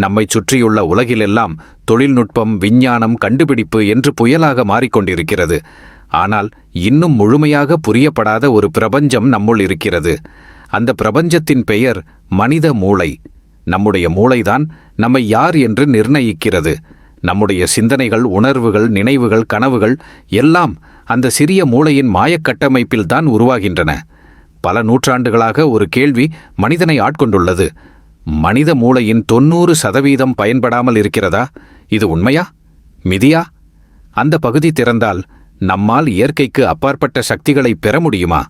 நம்மை சுற்றியுள்ள உலகிலெல்லாம் தொழில்நுட்பம் விஞ்ஞானம் கண்டுபிடிப்பு என்று புயலாக மாறிக்கொண்டிருக்கிறது. ஆனால் இன்னும் முழுமையாக புரியப்படாத ஒரு பிரபஞ்சம் நம்முள் இருக்கிறது. அந்த பிரபஞ்சத்தின் பெயர் மனித மூளை. நம்முடைய மூளைதான் நம்மை யார் என்று நிர்ணயிக்கிறது. நம்முடைய சிந்தனைகள் உணர்வுகள் நினைவுகள் கனவுகள் எல்லாம் அந்த சிறிய மூளையின் மாயக்கட்டமைப்பில்தான் உருவாகின்றன. பல நூற்றாண்டுகளாக ஒரு கேள்வி மனிதனை ஆட்கொண்டுள்ளது. மனித மூளையின் தொண்ணூறு சதவீதம் பயன்படாமல் இருக்கிறதா? இது உண்மையா? மிதியா? அந்த பகுதி திறந்தால் நம்மால் இயற்கைக்கு அப்பாற்பட்ட சக்திகளை பெற முடியுமா?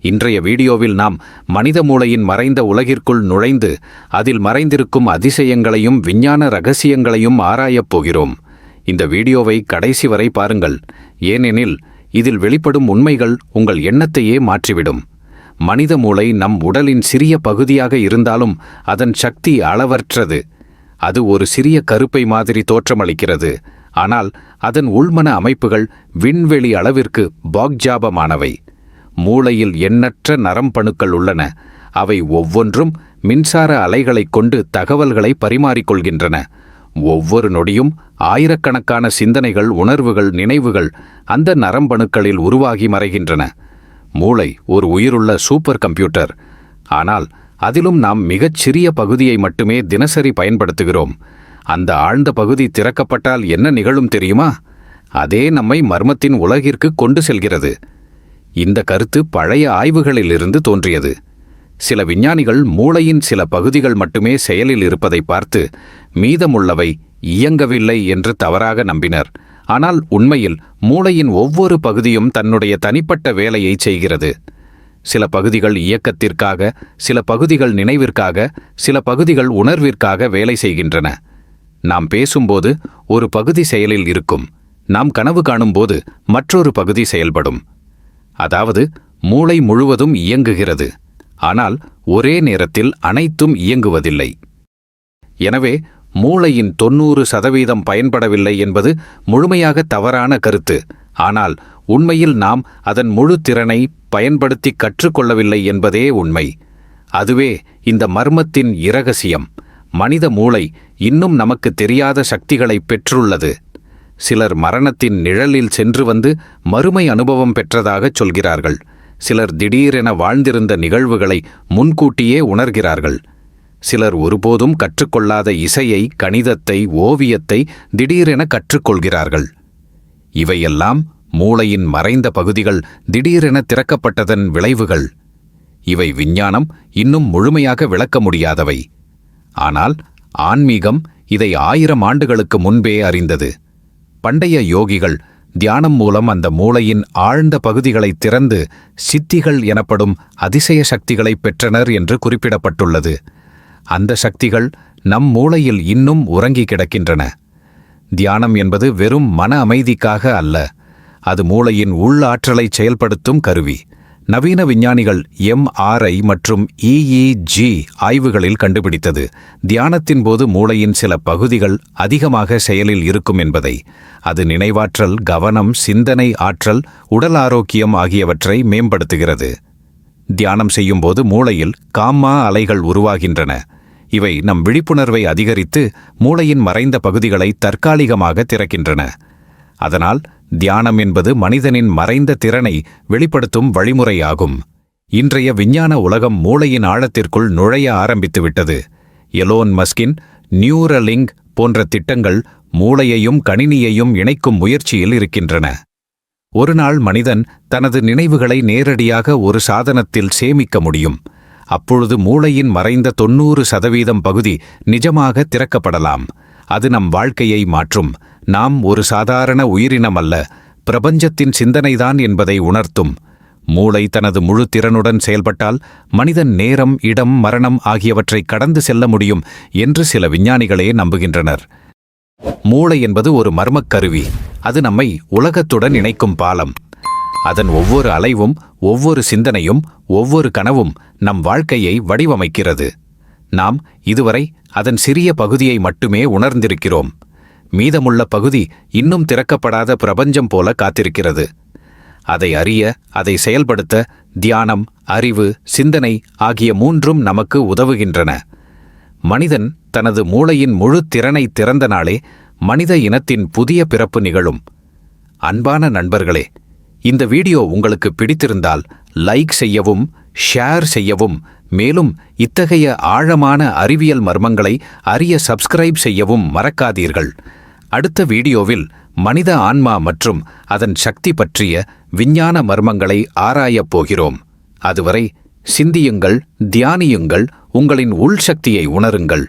இன்றைய வீடியோவில் நாம் மனித மூளையின் மறைந்த உலகிற்குள் நுழைந்து அதில் மறைந்திருக்கும் அதிசயங்களையும் விஞ்ஞான ரகசியங்களையும் ஆராயப் போகிறோம். இந்த வீடியோவை கடைசி வரை பாருங்கள். ஏனெனில் இதில் வெளிப்படும் உண்மைகள் உங்கள் எண்ணத்தையே மாற்றிவிடும். மனித மூளை நம் உடலின் சிறிய பகுதியாக இருந்தாலும் அதன் சக்தி அளவற்றது. அது ஒரு சிறிய கருப்பை மாதிரி தோற்றமளிக்கிறது. ஆனால் அதன் உள்மன அமைப்புகள் விண்வெளி அளவிற்கு பாக்ஜாபமானவை. மூளையில் எண்ணற்ற நரம்பணுக்கள் உள்ளன. அவை ஒவ்வொன்றும் மின்சார அலைகளைக் கொண்டு தகவல்களை பரிமாறிக்கொள்கின்றன. ஒவ்வொரு நொடியும் ஆயிரக்கணக்கான சிந்தனைகள் உணர்வுகள் நினைவுகள் அந்த நரம்பணுக்களில் உருவாகி மறைகின்றன. மூளை ஒரு உயிருள்ள சூப்பர் கம்ப்யூட்டர். ஆனால் அதிலும் நாம் மிகச் சிறிய பகுதியை மட்டுமே தினசரி பயன்படுத்துகிறோம். அந்த ஆழ்ந்த பகுதி திறக்கப்பட்டால் என்ன நிகழும் தெரியுமா? அதே நம்மை மர்மத்தின் உலகிற்கு கொண்டு செல்கிறது. இந்த கருத்து பழைய ஆய்வுகளிலிருந்து தோன்றியது. சில விஞ்ஞானிகள் மூளையின் சில பகுதிகள் மட்டுமே செயலில் இருப்பதை பார்த்து மீதமுள்ளவை இயங்கவில்லை என்று தவறாக நம்பினர். ஆனால் உண்மையில் மூளையின் ஒவ்வொரு பகுதியும் தன்னுடைய தனிப்பட்ட வேலையை செய்கிறது. சில பகுதிகள் இயக்கத்திற்காக சில பகுதிகள் நினைவிற்காக சில பகுதிகள் உணர்விற்காக வேலை செய்கின்றன. நாம் பேசும்போது ஒரு பகுதி செயலில் இருக்கும். நாம் கனவு காணும்போது மற்றொரு பகுதி செயல்படும். அதாவது மூளை முழுவதும் இயங்குகிறது. ஆனால் ஒரே நேரத்தில் அனைத்தும் இயங்குவதில்லை. எனவே மூளையின் தொன்னூறு சதவீதம் பயன்படவில்லை என்பது முழுமையாக தவறான கருத்து. ஆனால் உண்மையில் நாம் அதன் முழு திறனை பயன்படுத்தி கற்றுக்கொள்ளவில்லை என்பதே உண்மை. அதுவே இந்த மர்மத்தின் இரகசியம். மனித மூளை இன்னும் நமக்கு தெரியாத சக்திகளை பெற்றுள்ளது. சிலர் மரணத்தின் நிழலில் சென்று வந்து மறுமை அனுபவம் பெற்றதாகச் சொல்கிறார்கள். சிலர் திடீரென வாழ்ந்திருந்த நிகழ்வுகளை முன்கூட்டியே உணர்கிறார்கள். சிலர் ஒருபோதும் கற்றுக்கொள்ளாத இசையை கணிதத்தை ஓவியத்தை திடீரென கற்றுக்கொள்கிறார்கள். இவையெல்லாம் மூளையின் மறைந்த பகுதிகள் திடீரென திறக்கப்பட்டதன் விளைவுகள். இவை விஞ்ஞானம் இன்னும் முழுமையாக விளக்க முடியாதவை. ஆனால் ஆன்மீகம் இதை ஆயிரம் ஆண்டுகளுக்கு முன்பே அறிந்தது. பண்டைய யோகிகள் தியானம் மூலம் அந்த மூளையின் ஆழ்ந்த பகுதிகளை திறந்து சித்திகள் எனப்படும் அதிசய சக்திகளை பெற்றனர் என்று குறிப்பிடப்பட்டுள்ளது. அந்த சக்திகள் நம் மூளையில் இன்னும் உறங்கி கிடக்கின்றன. தியானம் என்பது வெறும் மன அமைதிக்காக அல்ல. அது மூளையின் உள்ளாற்றலை செயல்படுத்தும் கருவி. நவீன விஞ்ஞானிகள் எம்ஆர்ஐ மற்றும் இஇஜி ஆய்வுகளில் கண்டுபிடித்தது. தியானத்தின் போது மூளையின் சில பகுதிகள் அதிகமாக செயலில் இருக்கும் என்பதை. அது நினைவாற்றல் கவனம் சிந்தனை ஆற்றல் உடல் ஆரோக்கியம் ஆகியவற்றை மேம்படுத்துகிறது. தியானம் செய்யும்போது மூளையில் காமா அலைகள் உருவாகின்றன. இவை நம் விழிப்புணர்வை அதிகரித்து மூளையின் மறைந்த பகுதிகளை தற்காலிகமாக திறக்கின்றன. அதனால் தியானம் என்பது மனிதனின் மறைந்த திறனை வெளிப்படுத்தும் வழிமுறையாகும். இன்றைய விஞ்ஞான உலகம் மூளையின் ஆழத்திற்குள் நுழைய ஆரம்பித்துவிட்டது. எலோன் மஸ்கின் நியூரலிங் போன்ற திட்டங்கள் மூளையையும் கணினியையும் இணைக்கும் முயற்சியில் இருக்கின்றன. ஒரு நாள் மனிதன் தனது நினைவுகளை நேரடியாக ஒரு சாதனத்தில் சேமிக்க முடியும். அப்பொழுது மூளையின் மறைந்த தொண்ணூறு சதவீதம் பகுதி நிஜமாக திறக்கப்படலாம். அது நம் வாழ்க்கையை மாற்றும். நாம் ஒரு சாதாரண உயிரினம் அல்ல. பிரபஞ்சத்தின் சிந்தனைதான் என்பதை உணர்த்தும். மூளை தனது முழு திறனுடன் செயல்பட்டால் மனிதன் நேரம் இடம் மரணம் ஆகியவற்றை கடந்து செல்ல முடியும் என்று சில விஞ்ஞானிகளே நம்புகின்றனர். மூளை என்பது ஒரு மர்மக் கருவி. அது நம்மை உலகத்துடன் இணைக்கும் பாலம். அதன் ஒவ்வொரு அலைவும் ஒவ்வொரு சிந்தனையும் ஒவ்வொரு கனவும் நம் வாழ்க்கையை வடிவமைக்கிறது. நாம் இதுவரை அதன் சிறிய பகுதியை மட்டுமே உணர்ந்திருக்கிறோம். மீதமுள்ள பகுதி இன்னும் திறக்கப்படாத பிரபஞ்சம் போல காத்திருக்கிறது. அதை அறிய அதை செயல்படுத்த தியானம் அறிவு சிந்தனை ஆகிய மூன்றும் நமக்கு உதவுகின்றன. மனிதன் தனது மூளையின் முழு திறனை திறந்த நாளே மனித இனத்தின் புதிய பிறப்பு நிகழும். அன்பான நண்பர்களே இந்த வீடியோ உங்களுக்கு பிடித்திருந்தால் லைக் செய்யவும் ஷேர் செய்யவும் மேலும் இத்தகைய ஆழமான அறிவியல் மர்மங்களை அறிய சப்ஸ்கிரைப் செய்யவும் மறக்காதீர்கள். அடுத்த வீடியோவில் மனித ஆன்மா மற்றும் அதன் சக்தி பற்றிய விஞ்ஞான மர்மங்களை ஆராயப் போகிறோம். அதுவரை சிந்தியுங்கள் தியானியுங்கள் உங்களின் உள் சக்தியை உணருங்கள்.